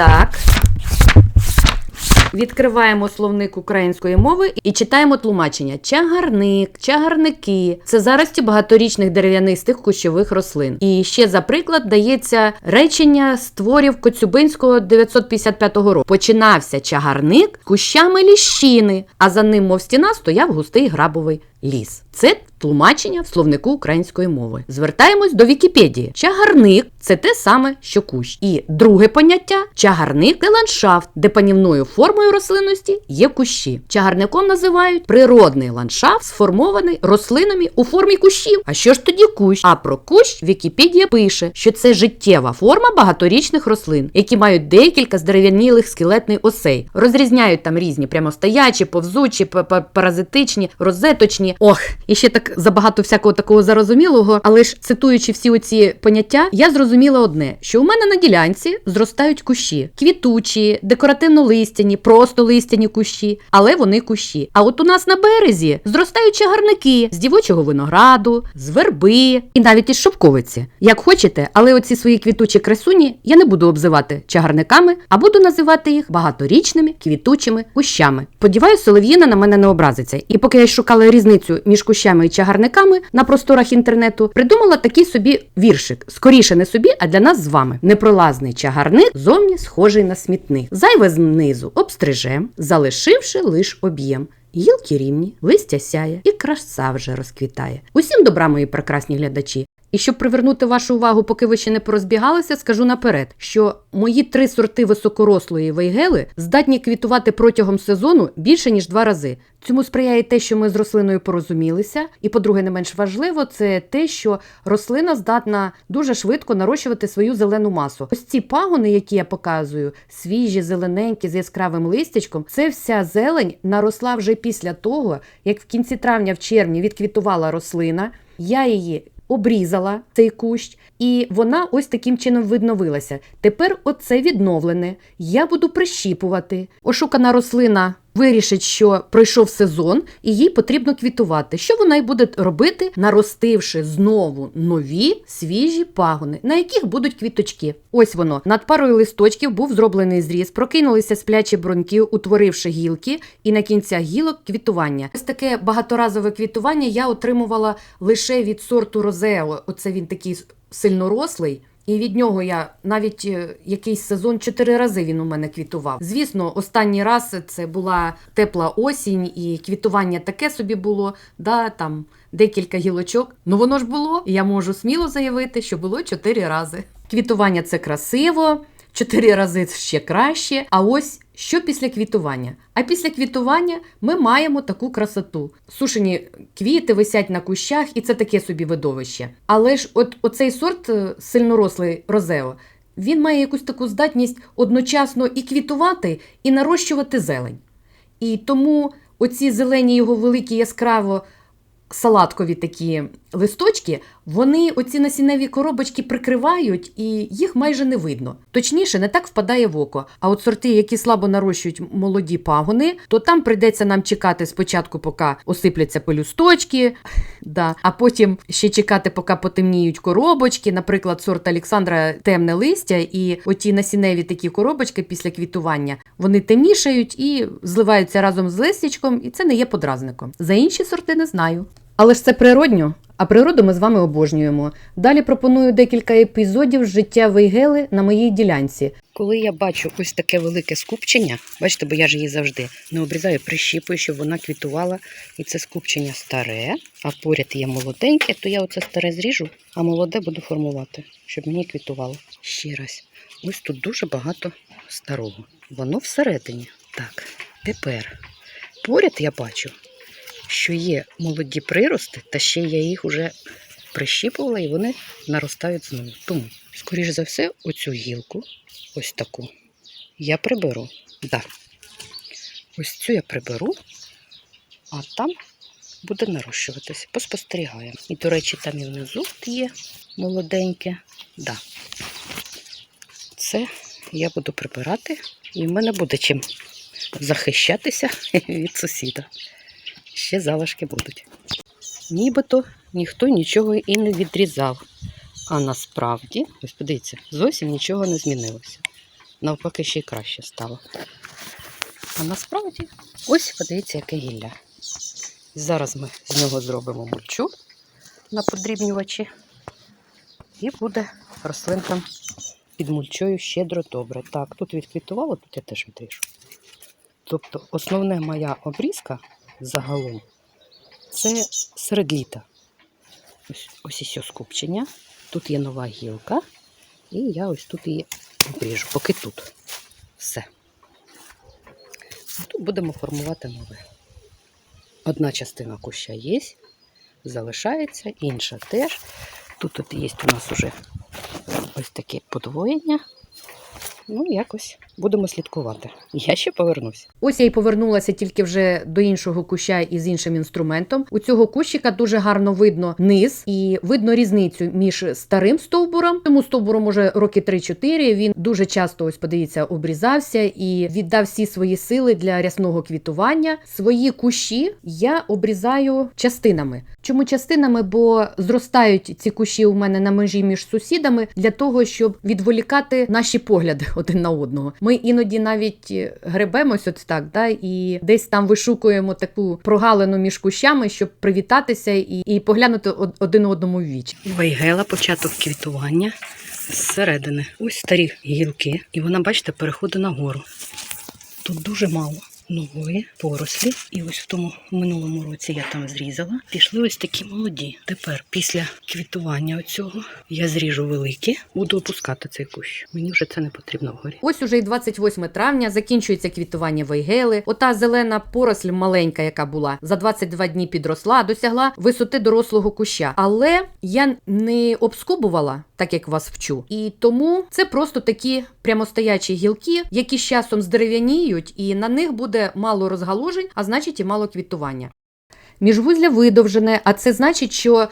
Так. Відкриваємо словник української мови і читаємо тлумачення. Чагарник, чагарники це зарості багаторічних дерев'янистих кущових рослин. І ще за приклад дається речення з творів Коцюбинського 955 року. Починався чагарник кущами ліщини, а за ним, мов стіна, стояв густий грабовий ліс. Це тлумачення в словнику української мови. Звертаємось до Вікіпедії. Чагарник це те саме, що кущ. І друге поняття чагарник це ландшафт, де панівною формою рослинності є кущі. Чагарником називають природний ландшафт, сформований рослинами у формі кущів. А що ж тоді кущ? А про кущ Вікіпедія пише, що це життєва форма багаторічних рослин, які мають декілька здерев'янілих скелетних осей. Розрізняють там різні прямостоячі, повзучі, паразитичні, розеточні. Ох, і ще так забагато всякого такого зарозумілого. Але ж цитуючи всі оці поняття, я зрозуміла одне: що у мене на ділянці зростають кущі, квітучі, декоративно-листяні, просто листяні кущі, але вони кущі. А от у нас на березі зростають чагарники з дівочого винограду, з верби і навіть із шовковиці. Як хочете, але оці свої квітучі красуні я не буду обзивати чагарниками, а буду називати їх багаторічними квітучими кущами. Сподіваюсь, Солов'їна на мене не образиться. І поки я шукала різницю між кущами і чагарниками на просторах інтернету, придумала такий собі віршик. Скоріше не собі, а для нас з вами. Непролазний чагарник зовні схожий на смітник. Зайве знизу обстрижем, залишивши лиш об'єм. Гілки рівні, листя сяє і краса вже розквітає. Усім добра, мої прекрасні глядачі. І щоб привернути вашу увагу, поки ви ще не порозбігалися, скажу наперед, що мої три сорти високорослої вейгели здатні квітувати протягом сезону більше ніж два рази. Цьому сприяє те, що ми з рослиною порозумілися, і, по-друге, не менш важливо, це те, що рослина здатна дуже швидко нарощувати свою зелену масу. Ось ці пагони, які я показую, свіжі, зелененькі з яскравим листячком, це вся зелень наросла вже після того, як в кінці травня, в червні відквітувала рослина. Я її обрізала цей кущ, і вона ось таким чином відновилася. Тепер оце відновлене. Я буду прищіпувати. Ошукана рослина вирішить, що пройшов сезон, і їй потрібно квітувати. Що вона й буде робити, наростивши знову нові свіжі пагони, на яких будуть квіточки. Ось воно. Над парою листочків був зроблений зріз, прокинулися сплячі броньки, утворивши гілки, і на кінцях гілок квітування. Ось таке багаторазове квітування я отримувала лише від сорту Розео. Оце він такий сильнорослий. І від нього я навіть е, якийсь сезон чотири рази він у мене квітував. Звісно, останній раз це була тепла осінь, і квітування таке собі було, да, там декілька гілочок. Ну воно ж було, я можу сміло заявити, що було чотири рази. Квітування це красиво, чотири рази ще краще. А ось що після квітування? А після квітування ми маємо таку красоту. Сушені квіти висять на кущах, і це таке собі видовище. Але ж от оцей сорт е, сильнорослий розео. Він має якусь таку здатність одночасно і квітувати, і нарощувати зелень. І тому оці зелені його великі яскраво салаткові такі листочки, вони оці насінневі коробочки прикривають і їх майже не видно. Точніше, не так впадає в око. А от сорти, які слабо нарощують молоді пагони, то там прийдеться нам чекати спочатку, поки осипляться пелюсточки, да, а потім ще чекати, поки потемніють коробочки. Наприклад, сорт Олександра темне листя, і оті насінневі такі коробочки після квітування вони темнішають і зливаються разом з листячком, і це не є подразником. За інші сорти не знаю. Але ж це природньо, а природу ми з вами обожнюємо. Далі пропоную декілька епізодів життя Вейгели на моїй ділянці. Коли я бачу ось таке велике скупчення, бачите, бо я ж її завжди не обрізаю, прищіпую, щоб вона квітувала. І це скупчення старе, а поряд є молоденьке, то я оце старе зріжу, а молоде буду формувати, щоб мені квітувало. Ще раз. Ось тут дуже багато старого. Воно всередині. Так, тепер поряд я бачу, що є молоді прирости, та ще я їх уже прищіпувала і вони наростають знову. Тому, скоріш за все, оцю гілку, ось таку, я приберу. Да. Ось цю я приберу, а там буде нарощуватися. Поспостерігаємо. І, до речі, там і внизу є молоденьке. Да. Це я буду прибирати, і в мене буде чим захищатися від сусіда. Ще залишки будуть. Нібито ніхто нічого і не відрізав. А насправді, ось подивіться, зовсім нічого не змінилося. навпаки ще й краще стало. А насправді, ось подивіться, яке гілля. Зараз ми з нього зробимо мульчу на подрібнювачі. І буде рослинкам під мульчою щедро добре. Так, тут відквітувало, тут я теж відріжу. Тобто основна моя обрізка загалом це серед літа. Ось, ось і сьо скупчення. Тут є нова гілка, і я ось тут її обріжу, поки тут. Все. Тут будемо формувати нове. Одна частина куща є, залишається, інша теж. Тут от є у нас уже ось таке подвоєння. Ну, якось будемо слідкувати. Я ще повернусь. Ось я й повернулася тільки вже до іншого куща із іншим інструментом. У цього кущика дуже гарно видно низ і видно різницю між старим стовбуром. Тому стовбуру може роки 3-4. Він дуже часто, ось подивіться, обрізався і віддав всі свої сили для рясного квітування. Свої кущі я обрізаю частинами. Чому частинами? Бо зростають ці кущі у мене на межі між сусідами для того, щоб відволікати наші погляди один на одного. Ми іноді навіть е, гребемось от так, да, і десь там вишукуємо таку прогалину між кущами, щоб привітатися і, і поглянути один одному в віч. Вайгела, початок квітування зсередини. Ось старі гілки, і вона, бачите, переходить нагору. Тут дуже мало нової порослі. І ось в тому минулому році я там зрізала. Пішли ось такі молоді. Тепер, після квітування оцього, я зріжу великі, буду опускати цей кущ. Мені вже це не потрібно вгорі. Ось уже й 28 травня закінчується квітування вейгели. Ота зелена поросль маленька, яка була за 22 дні підросла, досягла висоти дорослого куща. Але я не обскубувала, так як вас вчу. І тому це просто такі прямостоячі гілки, які з часом здерев'яніють, і на них буде мало розгалужень, а значить і мало квітування. Міжвузля видовжене, а це значить, що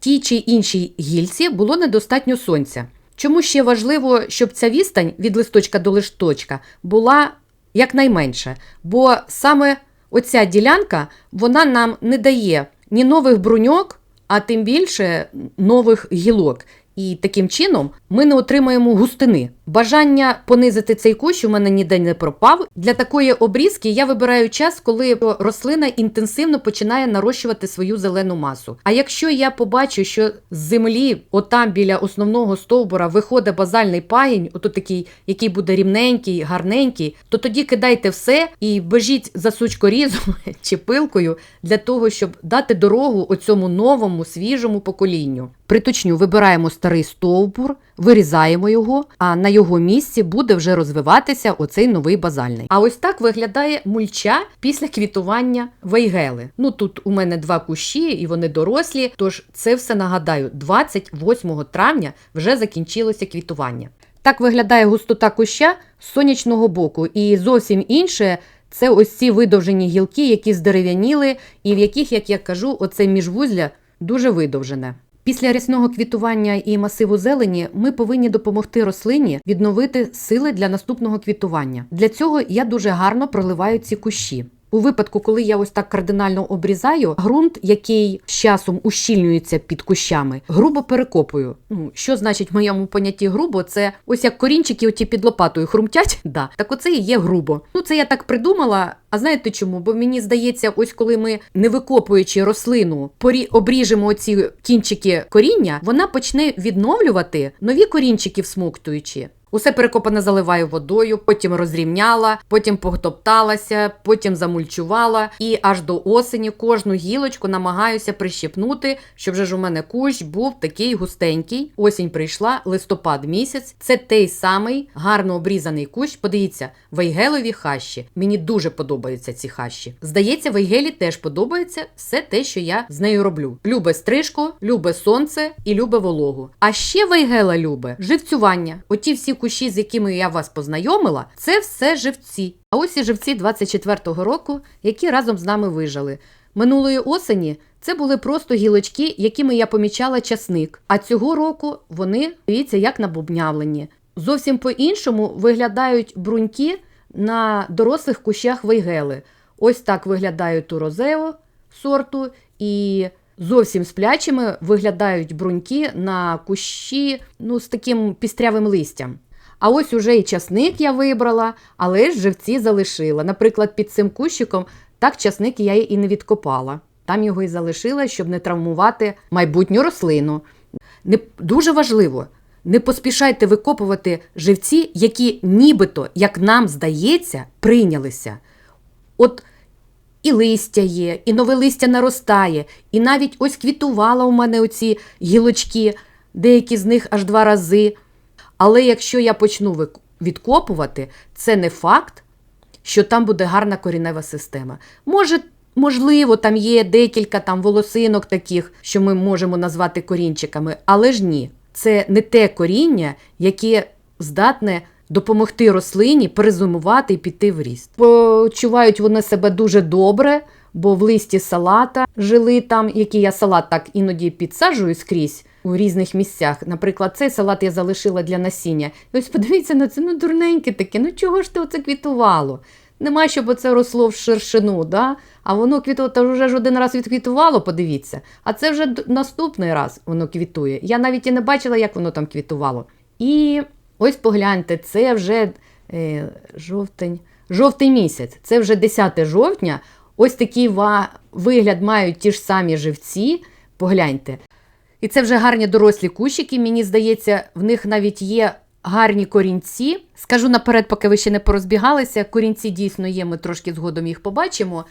тій чи іншій гільці було недостатньо сонця. Чому ще важливо, щоб ця відстань від листочка до листочка була якнайменша? Бо саме оця ділянка вона нам не дає ні нових бруньок, а тим більше нових гілок. І таким чином ми не отримаємо густини. Бажання понизити цей кущ у мене ніде не пропав. Для такої обрізки я вибираю час, коли рослина інтенсивно починає нарощувати свою зелену масу. А якщо я побачу, що з землі, отам біля основного стовбура, виходить базальний пагінь, ото такий, який буде рівненький, гарненький, то тоді кидайте все і бежіть за сучкорізом чи пилкою для того, щоб дати дорогу оцьому новому свіжому поколінню. Приточню, вибираємо старий стовбур, вирізаємо його, а на його місці буде вже розвиватися оцей новий базальний. А ось так виглядає мульча після квітування вейгели. Ну тут у мене два кущі, і вони дорослі. Тож це все нагадаю, 28 травня вже закінчилося квітування. Так виглядає густота куща з сонячного боку, і зовсім інше. Це ось ці видовжені гілки, які здерев'яніли, і в яких, як я кажу, оце міжвузля дуже видовжене. Після рясного квітування і масиву зелені ми повинні допомогти рослині відновити сили для наступного квітування. Для цього я дуже гарно проливаю ці кущі. У випадку, коли я ось так кардинально обрізаю, ґрунт, який з часом ущільнюється під кущами, грубо перекопую. Ну що значить в моєму понятті грубо? Це ось як корінчики оті під лопатою хрумтять. Да, так оце і є грубо. Ну це я так придумала. А знаєте чому? Бо мені здається, ось коли ми не викопуючи рослину, порі обріжемо оці кінчики коріння, вона почне відновлювати нові корінчики всмоктуючи. Усе перекопане заливаю водою, потім розрівняла, потім потопталася, потім замульчувала і аж до осені кожну гілочку намагаюся прищепнути, щоб же ж у мене кущ був такий густенький. Осінь прийшла, листопад місяць. Це той самий гарно обрізаний кущ. Подивіться, вейгелові хащі. Мені дуже подобаються ці хащі. Здається, вейгелі теж подобається все те, що я з нею роблю. Любе стрижку, любе сонце і любе вологу. А ще вейгела любе живцювання. Оті всі кущі, з якими я вас познайомила, це все живці. А ось і живці 24-го року, які разом з нами вижили. Минулої осені це були просто гілочки, якими я помічала часник. А цього року вони дивіться, як набубнявлені. Зовсім по-іншому виглядають бруньки на дорослих кущах вейгели. Ось так виглядають у розео сорту, і зовсім сплячими виглядають бруньки на кущі ну, з таким пістрявим листям. А ось уже і часник я вибрала, але ж живці залишила. Наприклад, під цим кущиком так часник я і не відкопала. Там його і залишила, щоб не травмувати майбутню рослину. Не, дуже важливо, не поспішайте викопувати живці, які нібито, як нам здається, прийнялися. От і листя є, і нове листя наростає, і навіть ось квітувала у мене оці гілочки, деякі з них аж два рази. Але якщо я почну відкопувати, це не факт, що там буде гарна корінева система. Може, можливо, там є декілька там волосинок таких, що ми можемо назвати корінчиками, але ж ні, це не те коріння, яке здатне допомогти рослині перезимувати і піти в ріст. Почувають вони себе дуже добре, бо в листі салата жили там, який я салат так іноді підсаджую скрізь у різних місцях. Наприклад, цей салат я залишила для насіння. І ось подивіться на це, ну дурненьке таке, ну чого ж ти оце квітувало? Нема, щоб оце росло в ширшину, да? а воно квітувало, та вже ж один раз відквітувало, подивіться. А це вже наступний раз воно квітує. Я навіть і не бачила, як воно там квітувало. І ось погляньте, це вже е, жовтень, жовтий місяць, це вже 10 жовтня. Ось такий вигляд мають ті ж самі живці. Погляньте. І це вже гарні дорослі кущики. Мені здається, в них навіть є гарні корінці. Скажу наперед, поки ви ще не порозбігалися. Корінці дійсно є, ми трошки згодом їх побачимо.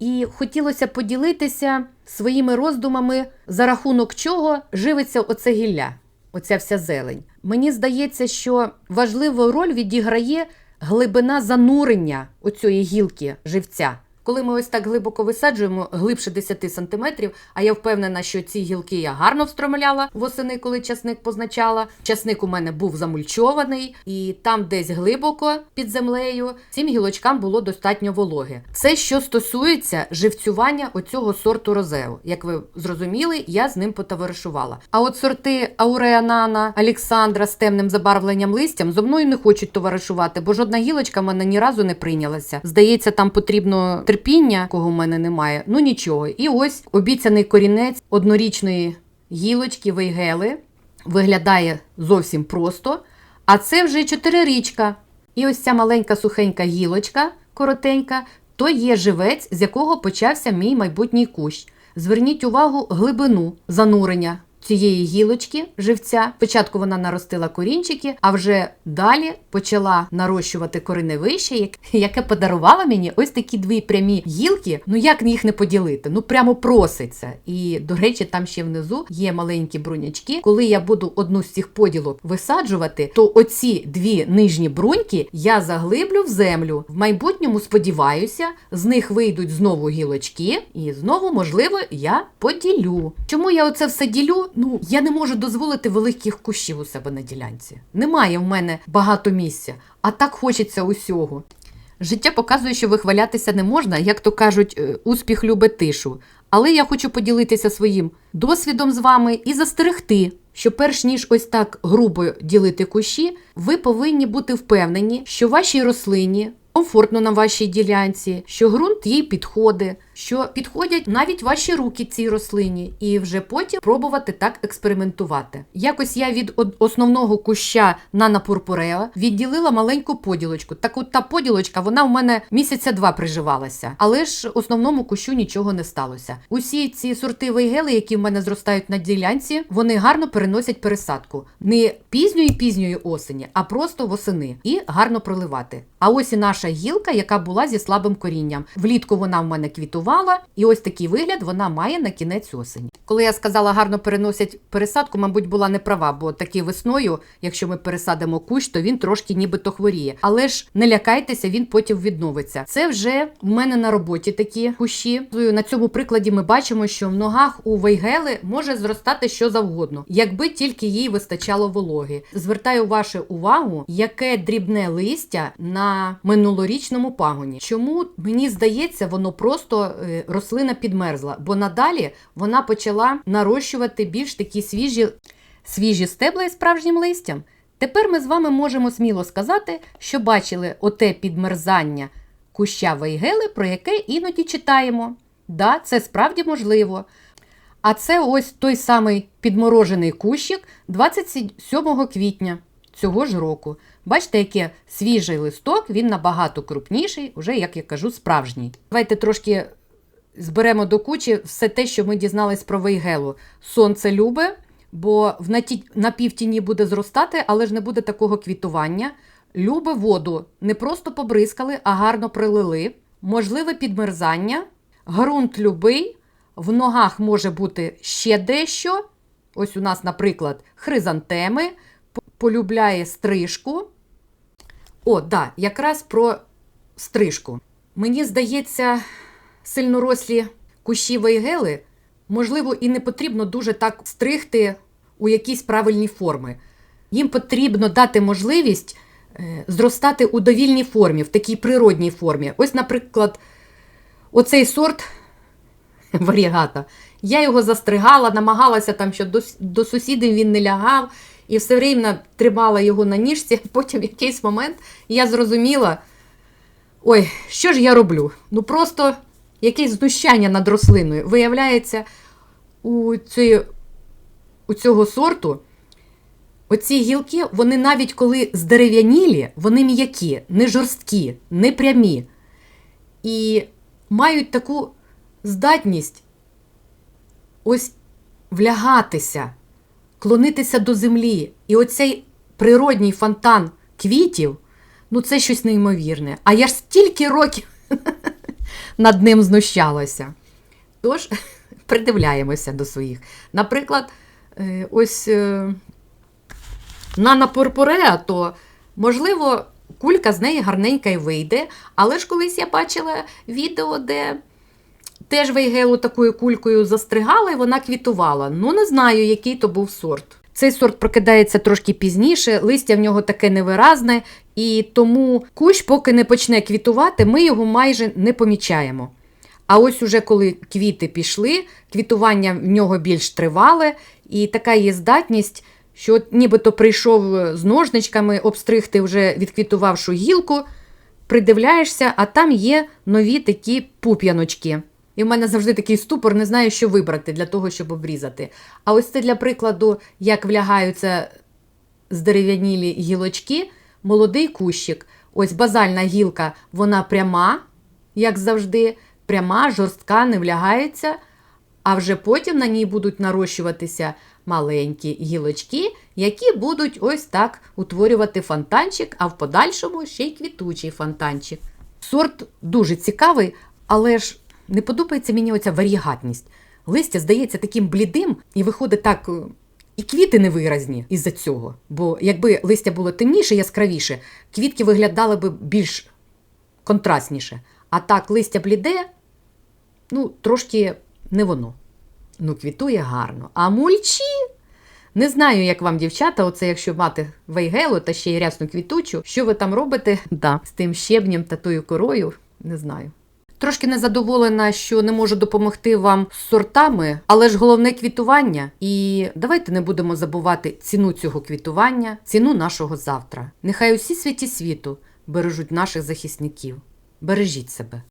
І хотілося поділитися своїми роздумами, за рахунок чого живиться оце гілля, оця вся зелень. Мені здається, що важливу роль відіграє глибина занурення оцієї гілки живця. Коли ми ось так глибоко висаджуємо, глибше 10 сантиметрів, а я впевнена, що ці гілки я гарно встромляла восени, коли часник позначала. Часник у мене був замульчований, і там десь глибоко під землею цим гілочкам було достатньо вологи. Це що стосується живцювання оцього сорту розео. Як ви зрозуміли, я з ним потоваришувала. А от сорти Ауреанана, Олександра з темним забарвленням листям зо мною не хочуть товаришувати, бо жодна гілочка в мене ні разу не прийнялася. Здається, там потрібно терпіння, кого в мене немає. Ну нічого. І ось обіцяний корінець однорічної гілочки вейгели виглядає зовсім просто. А це вже чотирирічка. І ось ця маленька сухенька гілочка, коротенька, то є живець, з якого почався мій майбутній кущ. Зверніть увагу глибину занурення цієї гілочки живця. Спочатку вона наростила корінчики, а вже далі почала нарощувати кореневище, як- яке подарувало мені ось такі дві прямі гілки. Ну як їх не поділити? Ну прямо проситься. І до речі, там ще внизу є маленькі брунячки. Коли я буду одну з цих поділок висаджувати, то оці дві нижні бруньки я заглиблю в землю. В майбутньому сподіваюся, з них вийдуть знову гілочки, і знову, можливо, я поділю. Чому я оце все ділю? Ну я не можу дозволити великих кущів у себе на ділянці. Немає в мене багато місця, а так хочеться усього. Життя показує, що вихвалятися не можна, як то кажуть, е, успіх любить тишу. Але я хочу поділитися своїм досвідом з вами і застерегти, що перш ніж ось так грубо ділити кущі, ви повинні бути впевнені, що вашій рослині комфортно на вашій ділянці, що ґрунт їй підходить, що підходять навіть ваші руки цій рослині, і вже потім пробувати так експериментувати. Якось я від основного куща нанапурпуреа відділила маленьку поділочку. Так от та поділочка, вона в мене місяця два приживалася, але ж основному кущу нічого не сталося. Усі ці сорти вейгели, які в мене зростають на ділянці, вони гарно переносять пересадку не пізньої пізньої осені, а просто восени і гарно проливати. А ось і наша гілка, яка була зі слабим корінням. Влітку вона в мене квітувала, і ось такий вигляд вона має на кінець осені. Коли я сказала гарно переносять пересадку, мабуть, була не права, бо таки весною, якщо ми пересадимо кущ, то він трошки нібито хворіє. Але ж не лякайтеся, він потім відновиться. Це вже в мене на роботі такі кущі. На цьому прикладі ми бачимо, що в ногах у вейгели може зростати що завгодно, якби тільки їй вистачало вологи. Звертаю вашу увагу, яке дрібне листя на минулорічному пагоні. Чому мені здається, воно просто рослина підмерзла, бо надалі вона почала нарощувати більш такі свіжі, свіжі стебла із справжнім листям. Тепер ми з вами можемо сміло сказати, що бачили оте підмерзання куща вейгели, про яке іноді читаємо. Да, це справді можливо. А це ось той самий підморожений кущик 27 квітня цього ж року. Бачите, який свіжий листок, він набагато крупніший, вже, як я кажу, справжній. Давайте трошки зберемо до кучі все те, що ми дізнались про вейгелу. Сонце любе, бо в на півтіні буде зростати, але ж не буде такого квітування. Любе воду не просто побризкали, а гарно прилили. Можливе підмерзання. Грунт любий, в ногах може бути ще дещо. Ось у нас, наприклад, хризантеми, полюбляє стрижку. О, да, якраз про стрижку. Мені здається, сильнорослі кущі вейгели, можливо, і не потрібно дуже так стригти у якісь правильні форми. Їм потрібно дати можливість е, зростати у довільній формі, в такій природній формі. Ось, наприклад, оцей сорт варігата. Я його застригала, намагалася там, що до, до сусідів він не лягав, і все время тримала його на ніжці. Потім в якийсь момент я зрозуміла, ой, що ж я роблю? Ну просто якесь знущання над рослиною. Виявляється, у, цієї, у цього сорту оці гілки, вони навіть коли здерев'янілі, вони м'які, не жорсткі, не прямі. І мають таку здатність ось влягатися, клонитися до землі. І оцей природній фонтан квітів, ну це щось неймовірне. А я ж стільки років над ним знущалася. Тож, придивляємося до своїх. Наприклад, е, ось е, Нана Пурпуреа, то можливо, кулька з неї гарненька й вийде, але ж колись я бачила відео, де теж вейгелу такою кулькою застригала і вона квітувала. Ну, не знаю, який то був сорт. Цей сорт прокидається трошки пізніше, листя в нього таке невиразне, і тому кущ, поки не почне квітувати, ми його майже не помічаємо. А ось уже коли квіти пішли, квітування в нього більш тривале, і така є здатність, що нібито прийшов е, з ножничками обстригти вже відквітувавшу гілку, придивляєшся, а там є нові такі пуп'яночки. І в мене завжди такий ступор, не знаю, що вибрати для того, щоб обрізати. А ось це для прикладу, як влягаються здерев'янілі гілочки, молодий кущик. Ось базальна гілка, вона пряма, як завжди, пряма, жорстка, не влягається, а вже потім на ній будуть нарощуватися маленькі гілочки, які будуть ось так утворювати фонтанчик, а в подальшому ще й квітучий фонтанчик. Сорт дуже цікавий, але ж не подобається мені оця варігатність. Листя здається таким блідим і виходить так. е, І квіти невиразні із-за цього. Бо якби листя було темніше, яскравіше, квітки виглядали б більш контрастніше. А так листя бліде, ну, трошки не воно. Ну, квітує гарно. А мульчі. Не знаю, як вам, дівчата, оце якщо мати вейгелу та ще й рясну квітучу, що ви там робите да. з тим щебнем та тою корою, не знаю. Трошки незадоволена, що не можу допомогти вам з сортами, але ж головне квітування. І давайте не будемо забувати ціну цього квітування, ціну нашого завтра. Нехай усі святі світу бережуть наших захисників. Бережіть себе.